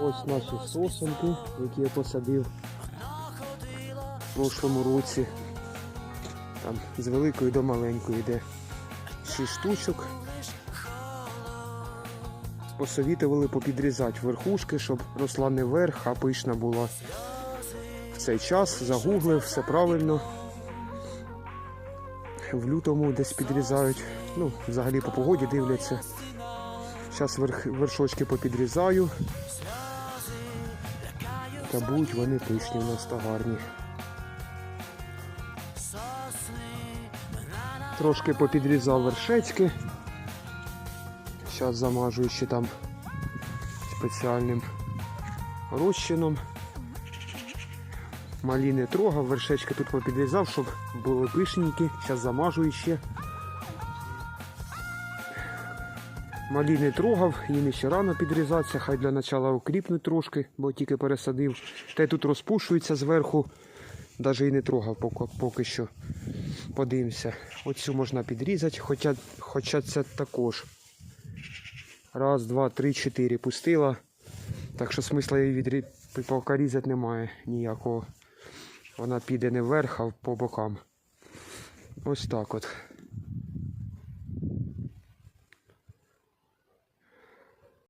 Ось наші сосенки, які я посадив в прошлому році. Там з великої до маленької йде 6 штучок. Посовітували попідрізати верхушки, щоб росла не вверх, а пишна була. В цей час загуглив, все правильно. В лютому десь підрізають. Ну, взагалі по погоді дивляться. Зараз верх, вершочки попідрізаю. Та будуть вони пишні у нас та гарні. Трошки попідрізав вершечки. Зараз замажу ще там спеціальним розчином. Малі не трогав, вершечки тут попідрізав, щоб були пишненькі. Зараз замажу ще. Малі не трогав, їм ще рано підрізатися, хай для начала укріпнуть трошки, бо тільки пересадив. Та й тут розпушується зверху, навіть і не трогав поки, що. Подивимося. Оцю можна підрізати, хоча, хоча це також. Раз, два, три, чотири пустила. Так що смисла її відрі... різати немає ніякого. Вона піде не вверх, а по бокам. Ось так от.